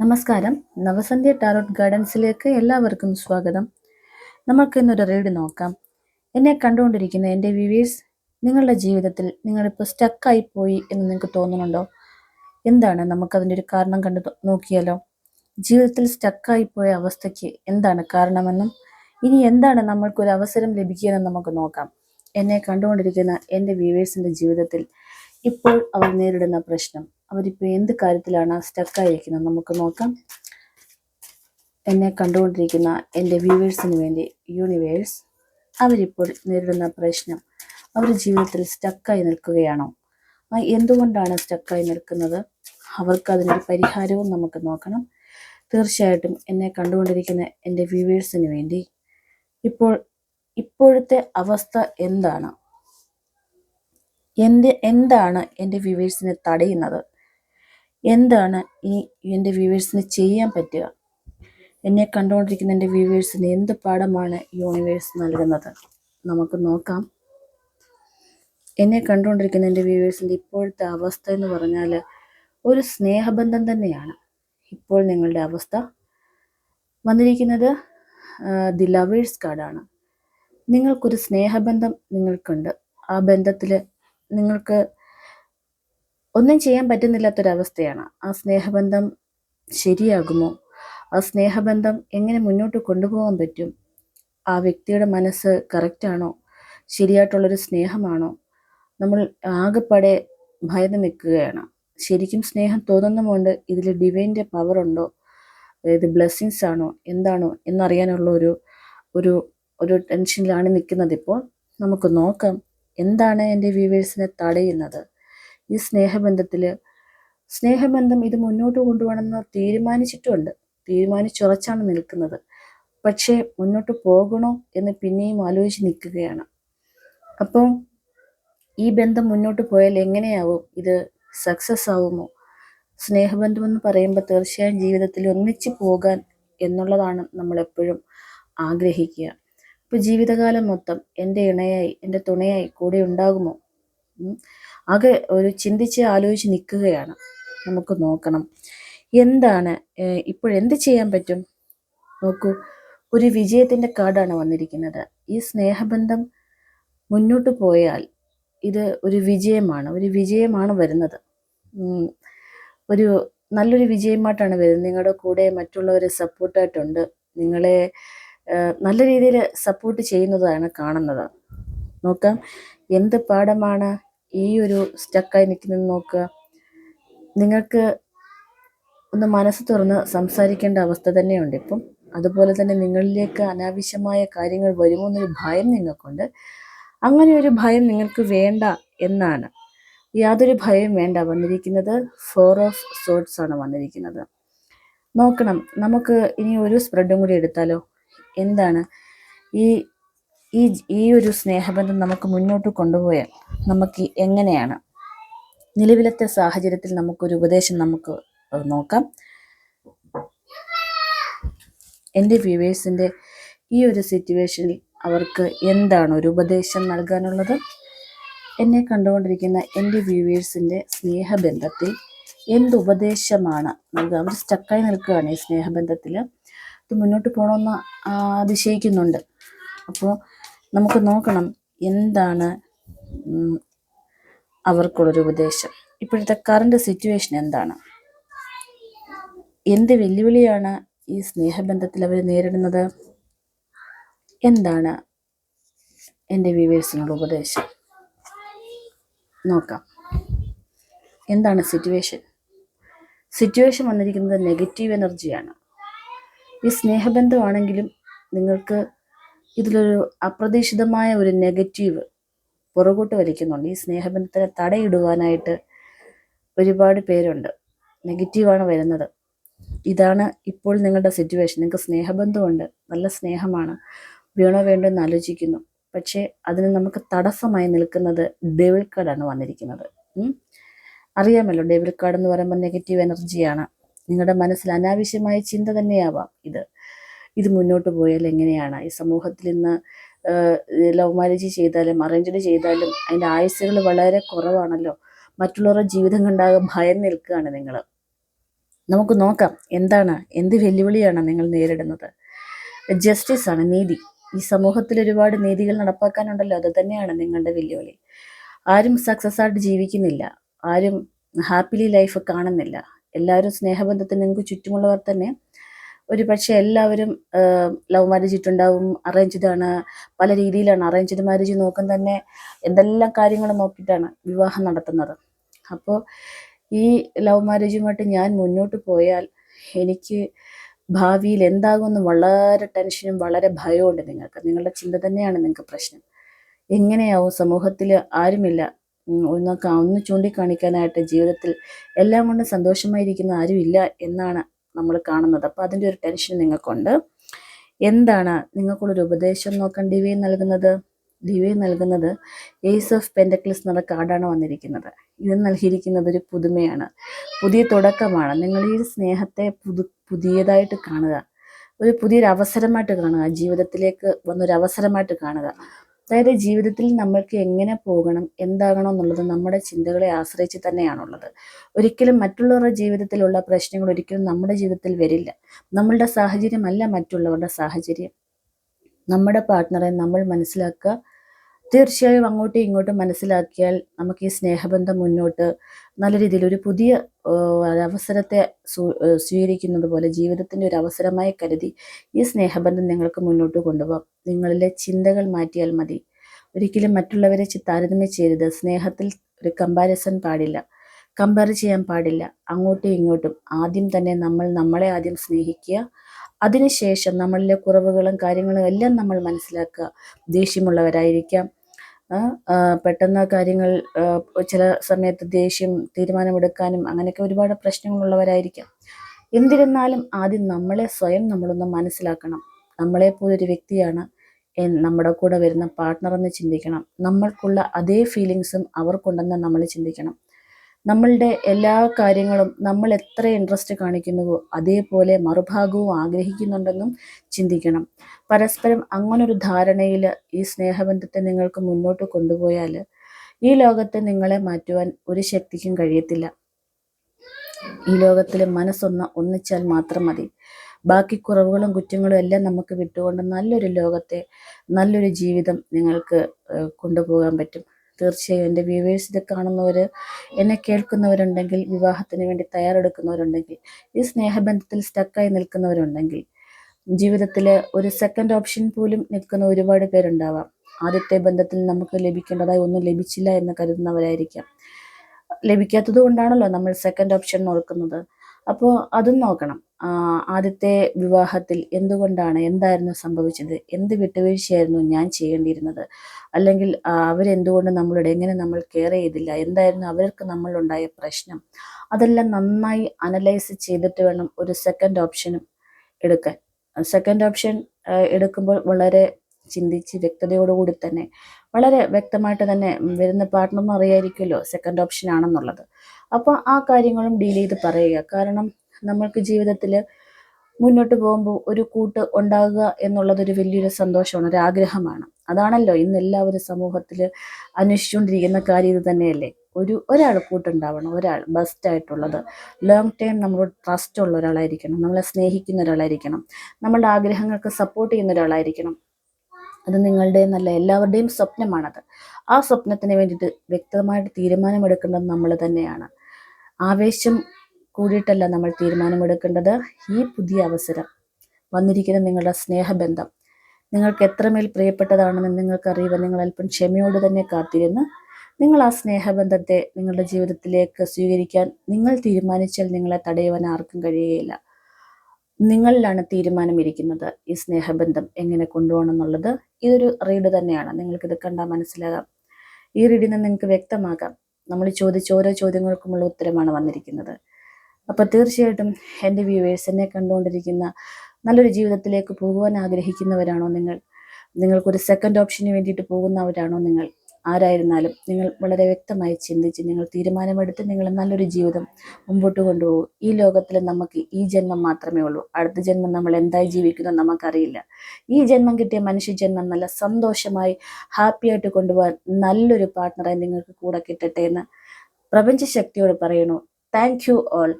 നമസ്കാരം. നവസന്ധ്യ ടാരോട്ട് ഗാർഡൻസിലേക്ക് എല്ലാവർക്കും സ്വാഗതം. നമുക്ക് ഇന്നൊരു റീഡ് നോക്കാം. എന്നെ കണ്ടുകൊണ്ടിരിക്കുന്ന എന്റെ വ്യൂവേഴ്സ് നിങ്ങളുടെ ജീവിതത്തിൽ നിങ്ങളിപ്പോൾ സ്റ്റക്കായി പോയി എന്ന് നിങ്ങൾക്ക് തോന്നുന്നുണ്ടോ? എന്താണ് നമുക്കതിന്റെ ഒരു കാരണം കണ്ടു നോക്കിയാലോ? ജീവിതത്തിൽ സ്റ്റക്കായി പോയ അവസ്ഥയ്ക്ക് എന്താണ് കാരണമെന്നും ഇനി എന്താണ് നമ്മൾക്കൊരു അവസരം ലഭിക്കുകയെന്നും നമുക്ക് നോക്കാം. എന്നെ കണ്ടുകൊണ്ടിരിക്കുന്ന എന്റെ വ്യൂവേഴ്സിന്റെ ജീവിതത്തിൽ ഇപ്പോൾ അവർ നേരിടുന്ന പ്രശ്നം. അവരിപ്പോൾ എന്ത് കാര്യത്തിലാണ് സ്റ്റക്കായിരിക്കുന്നത് നമുക്ക് നോക്കാം. എന്നെ കണ്ടുകൊണ്ടിരിക്കുന്ന എന്റെ വ്യൂവേഴ്സിന് വേണ്ടി യൂണിവേഴ്സ് അവരിപ്പോൾ നേരിടുന്ന പ്രശ്നം. അവർ ജീവിതത്തിൽ സ്റ്റക്കായി നിൽക്കുകയാണോ? എന്തുകൊണ്ടാണ് സ്റ്റക്കായി നിൽക്കുന്നത്? അവർക്ക് അതിനൊരു പരിഹാരവും നമുക്ക് നോക്കണം. തീർച്ചയായിട്ടും എന്നെ കണ്ടുകൊണ്ടിരിക്കുന്ന എന്റെ വ്യൂവേഴ്സിന് വേണ്ടി. ഇപ്പോൾ ഇപ്പോഴത്തെ അവസ്ഥ എന്താണ്? എന്ത് എന്താണ് എന്റെ വ്യൂവേഴ്സിനെ തടയുന്നത്? എന്താണ് ഇനി എന്റെ വ്യൂവേഴ്സിന് ചെയ്യാൻ പറ്റുക? എന്നെ കണ്ടുകൊണ്ടിരിക്കുന്ന എന്റെ വ്യൂവേഴ്സിന് എന്ത് പാഠമാണ് യൂണിവേഴ്സ് നൽകുന്നത്? നമുക്ക് നോക്കാം. എന്നെ കണ്ടുകൊണ്ടിരിക്കുന്ന എന്റെ വ്യൂവേഴ്സിന്റെ ഇപ്പോഴത്തെ അവസ്ഥ എന്ന് പറഞ്ഞാൽ ഒരു സ്നേഹബന്ധം തന്നെയാണ്. ഇപ്പോൾ നിങ്ങളുടെ അവസ്ഥ വന്നിരിക്കുന്നത് ദി ലവേഴ്സ് കാർഡാണ്. നിങ്ങൾക്കൊരു സ്നേഹബന്ധം നിങ്ങൾക്കുണ്ട്. ആ ബന്ധത്തിൽ നിങ്ങൾക്ക് ഒന്നും ചെയ്യാൻ പറ്റുന്നില്ലാത്തൊരവസ്ഥയാണ്. ആ സ്നേഹബന്ധം ശരിയാകുമോ? ആ സ്നേഹബന്ധം എങ്ങനെ മുന്നോട്ട് കൊണ്ടുപോകാൻ പറ്റും? ആ വ്യക്തിയുടെ മനസ്സ് കറക്റ്റാണോ ശരിയായിട്ടുള്ളൊരു സ്നേഹമാണോ? നമ്മൾ ആകെപ്പാടെ ഭയന്ന് നിൽക്കുകയാണ്. ശരിക്കും സ്നേഹം തോന്നുന്നുമുണ്ട് ഇതിൽ ഡിവൈന്റെ പവറുണ്ടോ ഇത് ബ്ലെസ്സിങ്സ് ആണോ? എന്താണോ? എന്നറിയാനുള്ള ഒരു ഒരു ഒരു ടെൻഷനിലാണ് നിൽക്കുന്നത് ഇപ്പോൾ. നമുക്ക് നോക്കാം. എന്താണ് എന്റെ വ്യൂവേഴ്സിനെ തടയുന്നത്? ഈ സ്നേഹബന്ധത്തിൽ സ്നേഹബന്ധം ഇത് മുന്നോട്ട് കൊണ്ടുപോകണമെന്ന് തീരുമാനിച്ചിട്ടുണ്ട്. തീരുമാനിച്ചുറച്ചാണ് നിൽക്കുന്നത്. പക്ഷേ മുന്നോട്ട് പോകണോ എന്ന് പിന്നെയും ആലോചിച്ച് നിൽക്കുകയാണ്. അപ്പം ഈ ബന്ധം മുന്നോട്ട് പോയാൽ എങ്ങനെയാവും? ഇത് സക്സസ് ആവുമോ? സ്നേഹബന്ധം എന്ന് പറയുമ്പോൾ തീർച്ചയായും ജീവിതത്തിൽ ഒന്നിച്ച് പോകാൻ എന്നുള്ളതാണ് നമ്മളെപ്പോഴും ആഗ്രഹിക്കുക. അപ്പോൾ ജീവിതകാലം മൊത്തം എന്റെ ഇണയായി എന്റെ തുണയായി കൂടെ ഉണ്ടാകുമോ. ആകെ ഒരു ചിന്തിച്ച് ആലോചിച്ച് നിൽക്കുകയാണ്. നമുക്ക് നോക്കണം. എന്താണ് ഇപ്പോഴെന്ത് ചെയ്യാൻ പറ്റും? നോക്കൂ ഒരു വിജയത്തിന്റെ കാർഡാണ് വന്നിരിക്കുന്നത്. ഈ സ്നേഹബന്ധം മുന്നോട്ട് പോയാൽ ഇത് ഒരു വിജയമാണ്. ഒരു വിജയമാണ് വരുന്നത്. ഒരു നല്ലൊരു വിജയമായിട്ടാണ് വരുന്നത്. നിങ്ങളുടെ കൂടെ മറ്റുള്ളവർ സപ്പോർട്ടായിട്ടുണ്ട്. നിങ്ങളെ നല്ല രീതിയിൽ സപ്പോർട്ട് ചെയ്യുന്നതാണ് കാണുന്നത്. നോക്കാം എന്ത് പാഠമാണ് ഈ ഒരു സ്റ്റക്കായി നിൽക്കുന്നത് നോക്കുക. നിങ്ങൾക്ക് ഒന്ന് മനസ്സ് തുറന്ന് സംസാരിക്കേണ്ട അവസ്ഥ തന്നെയുണ്ട് ഇപ്പം. അതുപോലെ തന്നെ നിങ്ങളിലേക്ക് അനാവശ്യമായ കാര്യങ്ങൾ വരുമോ എന്നൊരു ഭയം നിങ്ങൾക്കുണ്ട്. അങ്ങനെ ഒരു ഭയം നിങ്ങൾക്ക് വേണ്ട എന്നാണ്. യാതൊരു ഭയവും വേണ്ട. വന്നിരിക്കുന്നത് ഫോർ ഓഫ് സോട്ട്സ് ആണ് വന്നിരിക്കുന്നത്. നോക്കണം. നമുക്ക് ഇനി ഒരു സ്പ്രെഡും കൂടി എടുത്താലോ? എന്താണ്? ഈ ഈ ഈ ഒരു സ്നേഹബന്ധം നമുക്ക് മുന്നോട്ട് കൊണ്ടുപോയാൽ നമുക്ക് എങ്ങനെയാണ്? നിലവിലത്തെ സാഹചര്യത്തിൽ നമുക്കൊരു ഉപദേശം നമുക്ക് നോക്കാം. എന്റെ വ്യൂവേഴ്സിന്റെ ഈ ഒരു സിറ്റുവേഷനിൽ അവർക്ക് എന്താണ് ഒരു ഉപദേശം നൽകാനുള്ളത്? എന്നെ കണ്ടുകൊണ്ടിരിക്കുന്ന എന്റെ വ്യൂവേഴ്സിന്റെ സ്നേഹബന്ധത്തിൽ എന്ത് ഉപദേശമാണ് നൽകുക? അവർ സ്റ്റക്കായി നിൽക്കുകയാണ് ഈ സ്നേഹബന്ധത്തിൽ. അത് മുന്നോട്ട് പോകണമെന്ന് അതിശയിക്കുന്നുണ്ട്. അപ്പോൾ നമുക്ക് നോക്കണം എന്താണ് അവർക്കുള്ളൊരു ഉപദേശം. ഇപ്പോഴത്തെ കറണ്ട് സിറ്റുവേഷൻ എന്താണ്? എന്ത് വെല്ലുവിളിയാണ് ഈ സ്നേഹബന്ധത്തിൽ അവർ നേരിടുന്നത്? എന്താണ് എന്റെ വ്യൂവേഴ്സിനുള്ള ഉപദേശം? നോക്കാം. എന്താണ് സിറ്റുവേഷൻ സിറ്റുവേഷൻ വന്നിരിക്കുന്നത് നെഗറ്റീവ് എനർജിയാണ് ഈ സ്നേഹബന്ധമാണെങ്കിലും നിങ്ങൾക്ക് ഇതിലൊരു അപ്രതീക്ഷിതമായ ഒരു നെഗറ്റീവ് പുറകോട്ട് വലിക്കുന്നുണ്ട്. ഈ സ്നേഹബന്ധത്തിനെ തടയിടുവാനായിട്ട് ഒരുപാട് പേരുണ്ട്. നെഗറ്റീവാണ് വരുന്നത്. ഇതാണ് ഇപ്പോൾ നിങ്ങളുടെ സിറ്റുവേഷൻ. നിങ്ങൾക്ക് സ്നേഹബന്ധമുണ്ട്. നല്ല സ്നേഹമാണ്. വീണോ വേണ്ടോ എന്ന് ആലോചിക്കുന്നു. പക്ഷേ അതിന് നമുക്ക് തടസ്സമായി നിൽക്കുന്നത് ഡെവിൾ കാർഡാണ് വന്നിരിക്കുന്നത്. അറിയാമല്ലോ ഡെവിൾ കാർഡ് എന്ന് പറയുമ്പോൾ നെഗറ്റീവ് എനർജിയാണ്. നിങ്ങളുടെ മനസ്സിൽ അനാവശ്യമായ ചിന്ത തന്നെയാവാം ഇത്. ഇത് മുന്നോട്ട് പോയാൽ എങ്ങനെയാണ്? ഈ സമൂഹത്തിൽ ഇന്ന് ലവ് മാരേജ് ചെയ്താലും അറേഞ്ച്ഡ് ചെയ്താലും അതിന്റെ ആയുസ്സുകൾ വളരെ കുറവാണല്ലോ. മറ്റുള്ളവരുടെ ജീവിതം കണ്ടാകെ ഭയം നിൽക്കുകയാണ് നിങ്ങൾ നമുക്ക് നോക്കാം എന്താണ് എന്ത് വെല്ലുവിളിയാണ് നിങ്ങൾ നേരിടുന്നത്? ജസ്റ്റിസ് ആണ് നീതി. ഈ സമൂഹത്തിൽ ഒരുപാട് നീതികൾ നടപ്പാക്കാനുണ്ടല്ലോ അത് തന്നെയാണ് നിങ്ങളുടെ വെല്ലുവിളി. ആരും സക്സസ് ആയിട്ട് ജീവിക്കുന്നില്ല. ആരും ഹാപ്പിലി ലൈഫ് കാണുന്നില്ല. എല്ലാവരും സ്നേഹബന്ധത്തിൽ നിങ്ങൾക്ക് ചുറ്റുമുള്ളവർ തന്നെ ഒരു പക്ഷേ എല്ലാവരും ലവ് മാരേജ് ഇട്ടുണ്ടാവും ആണ് പല രീതിയിലാണ് അറേഞ്ച്ഡ് മാരേജ് നോക്കും തന്നെ എന്തെല്ലാം കാര്യങ്ങൾ നോക്കിയിട്ടാണ് വിവാഹം നടത്തുന്നത്. അപ്പോൾ ഈ ലവ് മാരേജുമായിട്ട് ഞാൻ മുന്നോട്ട് പോയാൽ എനിക്ക് ഭാവിയിൽ എന്താകുമെന്ന് വളരെ ടെൻഷനും വളരെ ഭയമുണ്ട് നിങ്ങൾക്ക്. നിങ്ങളുടെ ചിന്ത തന്നെയാണ് നിങ്ങൾക്ക് പ്രശ്നം. എങ്ങനെയാവും? സമൂഹത്തിൽ ആരുമില്ല. ഒന്ന് ഒന്ന് ചൂണ്ടിക്കാണിക്കാനായിട്ട് ജീവിതത്തിൽ എല്ലാം കൊണ്ട് സന്തോഷമായിരിക്കുന്ന ആരുമില്ല എന്നാണ് നമ്മൾ കാണുന്നത്. അപ്പോൾ അതിന്റെ ഒരു ടെൻഷൻ നിങ്ങൾക്കുണ്ട്. എന്താണ് നിങ്ങൾക്കുള്ളൊരു ഉപദേശം നോക്കാൻ ഡിവൈൻ നൽകുന്നത്? ഡിവൈൻ നൽകുന്നത് ഏസ് ഓഫ് പെൻഡക്ലിസ് എന്നുള്ള കാർഡാണ് വന്നിരിക്കുന്നത്. ഇത് നൽകിയിരിക്കുന്നത് ഒരു പുതുമയാണ്. പുതിയ തുടക്കമാണ്. നിങ്ങൾ ഈ സ്നേഹത്തെ പുതു പുതിയതായിട്ട് കാണുക. ഒരു പുതിയൊരു അവസരമായിട്ട് കാണുക. ജീവിതത്തിലേക്ക് വന്നൊരു അവസരമായിട്ട് കാണുക. അതായത് ജീവിതത്തിൽ നമ്മൾക്ക് എങ്ങനെ പോകണം എന്താകണം എന്നുള്ളത് നമ്മുടെ ചിന്തകളെ ആശ്രയിച്ച് തന്നെയാണുള്ളത്. ഒരിക്കലും മറ്റുള്ളവരുടെ ജീവിതത്തിലുള്ള പ്രശ്നങ്ങൾ ഒരിക്കലും നമ്മുടെ ജീവിതത്തിൽ വരില്ല. നമ്മളുടെ സാഹചര്യമല്ല മറ്റുള്ളവരുടെ സാഹചര്യം. നമ്മുടെ പാർട്ട്ണറെ നമ്മൾ മനസ്സിലാക്കുക തീർച്ചയായും അങ്ങോട്ടും ഇങ്ങോട്ടും മനസ്സിലാക്കിയാൽ നമുക്ക് ഈ സ്നേഹബന്ധം മുന്നോട്ട് നല്ല രീതിയിൽ ഒരു പുതിയ അവസരത്തെ സ്വീകരിക്കുന്നത് പോലെ ജീവിതത്തിന്റെ ഒരു അവസരമായി കരുതി ഈ സ്നേഹബന്ധം നിങ്ങൾക്ക് മുന്നോട്ട് കൊണ്ടുപോകാം. നിങ്ങളിലെ ചിന്തകൾ മാറ്റിയാൽ മതി. ഒരിക്കലും മറ്റുള്ളവരെ താരതമ്യം ചെയ്യരുത്. സ്നേഹത്തിൽ ഒരു കമ്പാരിസൺ പാടില്ല. കമ്പയർ ചെയ്യാൻ പാടില്ല. അങ്ങോട്ടും ഇങ്ങോട്ടും. ആദ്യം തന്നെ നമ്മൾ നമ്മളെ ആദ്യം സ്നേഹിക്കുക. അതിനുശേഷം നമ്മളിലെ കുറവുകളും കാര്യങ്ങളും എല്ലാം നമ്മൾ മനസ്സിലാക്കുക. ദേഷ്യമുള്ളവരായിരിക്കാം. പെട്ടെന്ന് കാര്യങ്ങൾ ചില സമയത്ത് ദേഷ്യം തീരുമാനമെടുക്കാനും അങ്ങനെയൊക്കെ ഒരുപാട് പ്രശ്നങ്ങളുള്ളവരായിരിക്കാം. എന്തിരുന്നാലും ആദ്യം നമ്മളെ സ്വയം നമ്മളൊന്ന് മനസ്സിലാക്കണം. നമ്മളെ നമ്മളെപ്പോലൊരു വ്യക്തിയാണ് നമ്മുടെ കൂടെ വരുന്ന പാർട്ട്ണർ എന്ന് ചിന്തിക്കണം. നമ്മൾക്കുള്ള അതേ ഫീലിങ്സും അവർക്കുണ്ടെന്ന് നമ്മൾ ചിന്തിക്കണം. നമ്മളുടെ എല്ലാ കാര്യങ്ങളും നമ്മൾ എത്ര ഇൻട്രസ്റ്റ് കാണിക്കുന്നുവോ അതേപോലെ മറുഭാഗവും ആഗ്രഹിക്കുന്നുണ്ടെന്നും ചിന്തിക്കണം. പരസ്പരം അങ്ങനൊരു ധാരണയിൽ ഈ സ്നേഹബന്ധത്തെ നിങ്ങൾക്ക് മുന്നോട്ട് കൊണ്ടുപോയാൽ ഈ ലോകത്തെ നിങ്ങളെ മാറ്റുവാൻ ഒരു ശക്തിക്കും കഴിയത്തില്ല. ഈ ലോകത്തിലെ മനസ്സൊന്ന് ഒന്നിച്ചാൽ മാത്രം മതി. ബാക്കി കുറവുകളും കുറ്റങ്ങളും എല്ലാം നമുക്ക് വിട്ടുകൊണ്ട് നല്ലൊരു ലോകത്തെ നല്ലൊരു ജീവിതം നിങ്ങൾക്ക് കൊണ്ടുപോകാൻ പറ്റും. തീർച്ചയായും എന്റെ വ്യൂവേഴ്സ് ഇത് കാണുന്നവർ എന്നെ കേൾക്കുന്നവരുണ്ടെങ്കിൽ വിവാഹത്തിന് വേണ്ടി തയ്യാറെടുക്കുന്നവരുണ്ടെങ്കിൽ ഈ സ്നേഹബന്ധത്തിൽ സ്റ്റക്കായി നിൽക്കുന്നവരുണ്ടെങ്കിൽ ജീവിതത്തിൽ ഒരു സെക്കൻഡ് ഓപ്ഷൻ പോലും നിൽക്കുന്ന ഒരുപാട് പേരുണ്ടാവാം. ആദ്യത്തെ ബന്ധത്തിൽ നമുക്ക് ലഭിക്കേണ്ടതായി ഒന്നും ലഭിച്ചില്ല എന്ന് കരുതുന്നവരായിരിക്കാം. ലഭിക്കാത്തത് കൊണ്ടാണല്ലോ നമ്മൾ സെക്കൻഡ് ഓപ്ഷൻ നോക്കുന്നത്. അപ്പോൾ അതും നോക്കണം. ആദ്യത്തെ വിവാഹത്തിൽ എന്തുകൊണ്ടാണ് എന്തായിരുന്നു സംഭവിച്ചത്? എന്ത് വിട്ടുവീഴ്ചയായിരുന്നു ഞാൻ ചെയ്യേണ്ടിയിരുന്നത്? അല്ലെങ്കിൽ അവരെന്തുകൊണ്ട് നമ്മളോട് എങ്ങനെ നമ്മൾ കെയർ ചെയ്തില്ല? എന്തായിരുന്നു അവർക്ക് നമ്മളുണ്ടായ പ്രശ്നം? അതെല്ലാം നന്നായി അനലൈസ് ചെയ്തിട്ട് വേണം ഒരു സെക്കൻഡ് ഓപ്ഷനും എടുക്കാൻ. സെക്കൻഡ് ഓപ്ഷൻ എടുക്കുമ്പോൾ വളരെ ചിന്തിച്ച് വ്യക്തതയോടുകൂടി തന്നെ വളരെ വ്യക്തമായിട്ട് തന്നെ വരുന്ന പാർട്ട്ണറിന് അറിയായിരിക്കുമല്ലോ സെക്കൻഡ് ഓപ്ഷൻ ആണെന്നുള്ളത്. അപ്പോൾ ആ കാര്യങ്ങളും ഡീൽ ചെയ്ത് പറയുക. കാരണം നമ്മൾക്ക് ജീവിതത്തിൽ മുന്നോട്ട് പോകുമ്പോൾ ഒരു കൂട്ട് ഉണ്ടാകുക എന്നുള്ളത് ഒരു വലിയൊരു സന്തോഷമാണ് ഒരു ആഗ്രഹമാണ്. അതാണല്ലോ ഇന്ന് എല്ലാവരും സമൂഹത്തിൽ അന്വേഷിച്ചുകൊണ്ടിരിക്കുന്ന കാര്യം ഇത് തന്നെയല്ലേ? ഒരു ഒരാൾ കൂട്ടുണ്ടാവണം ഒരാൾ ബെസ്റ്റ് ആയിട്ടുള്ളത്. ലോങ് ടൈം നമ്മളോട് ട്രസ്റ്റ് ഉള്ള ഒരാളായിരിക്കണം നമ്മളെ സ്നേഹിക്കുന്ന ഒരാളായിരിക്കണം നമ്മളുടെ ആഗ്രഹങ്ങൾക്ക് സപ്പോർട്ട് ചെയ്യുന്ന ഒരാളായിരിക്കണം. അത് നിങ്ങളുടെ നല്ല എല്ലാവരുടെയും സ്വപ്നമാണത്. ആ സ്വപ്നത്തിന് വേണ്ടിയിട്ട് വ്യക്തമായിട്ട് തീരുമാനമെടുക്കേണ്ടത് നമ്മൾ തന്നെയാണ്. ആവേശം കൂടിയിട്ടല്ല നമ്മൾ തീരുമാനമെടുക്കേണ്ടത്. ഈ പുതിയ അവസരം വന്നിരിക്കുന്ന നിങ്ങളുടെ സ്നേഹബന്ധം. നിങ്ങൾക്ക് എത്രമേൽ പ്രിയപ്പെട്ടതാണെന്ന് നിങ്ങൾക്കറിയുക നിങ്ങൾ അല്പം ക്ഷമയോട് തന്നെ കാത്തിരുന്ന് നിങ്ങൾ ആ സ്നേഹബന്ധത്തെ നിങ്ങളുടെ ജീവിതത്തിലേക്ക് സ്വീകരിക്കാൻ നിങ്ങൾ തീരുമാനിച്ചാൽ നിങ്ങളെ തടയുവാൻ ആർക്കും കഴിയുകയില്ല. നിങ്ങളിലാണ് തീരുമാനമിരിക്കുന്നത് ഈ സ്നേഹബന്ധം എങ്ങനെ കൊണ്ടുപോകണം എന്നുള്ളത് ഇതൊരു റീഡ് തന്നെയാണ്. നിങ്ങൾക്കിത് കണ്ടാൽ മനസ്സിലാകാം. ഈ റീഡിൽ നിന്ന് നിങ്ങൾക്ക് വ്യക്തമാകാം. നമ്മൾ ചോദിച്ച ഓരോ ചോദ്യങ്ങൾക്കുമുള്ള ഉത്തരമാണ് വന്നിരിക്കുന്നത്. അപ്പോൾ തീർച്ചയായിട്ടും എന്റെ വ്യൂവേഴ്സ് എന്നെ കണ്ടുകൊണ്ടിരിക്കുന്ന നല്ലൊരു ജീവിതത്തിലേക്ക് പോകുവാൻ ആഗ്രഹിക്കുന്നവരാണോ നിങ്ങൾ? നിങ്ങൾക്കൊരു സെക്കൻഡ് ഓപ്ഷന് വേണ്ടിയിട്ട് പോകുന്നവരാണോ നിങ്ങൾ? ആരായിരുന്നാലും നിങ്ങൾ വളരെ വ്യക്തമായി ചിന്തിച്ച് നിങ്ങൾ തീരുമാനമെടുത്ത് നിങ്ങൾ നല്ലൊരു ജീവിതം മുമ്പോട്ട് കൊണ്ടുപോകും. ഈ ലോകത്തിൽ നമുക്ക് ഈ ജന്മം മാത്രമേ ഉള്ളൂ. അടുത്ത ജന്മം നമ്മൾ എന്തായി ജീവിക്കുന്നു നമുക്കറിയില്ല. ഈ ജന്മം കിട്ടിയ മനുഷ്യ ജന്മം നല്ല സന്തോഷമായി ഹാപ്പിയായിട്ട് കൊണ്ടുപോകാൻ നല്ലൊരു പാർട്ട്ണറായി നിങ്ങൾക്ക് കൂടെ കിട്ടട്ടെ എന്ന് പ്രപഞ്ച ശക്തിയോട് പറയണു താങ്ക് യു ഓൾ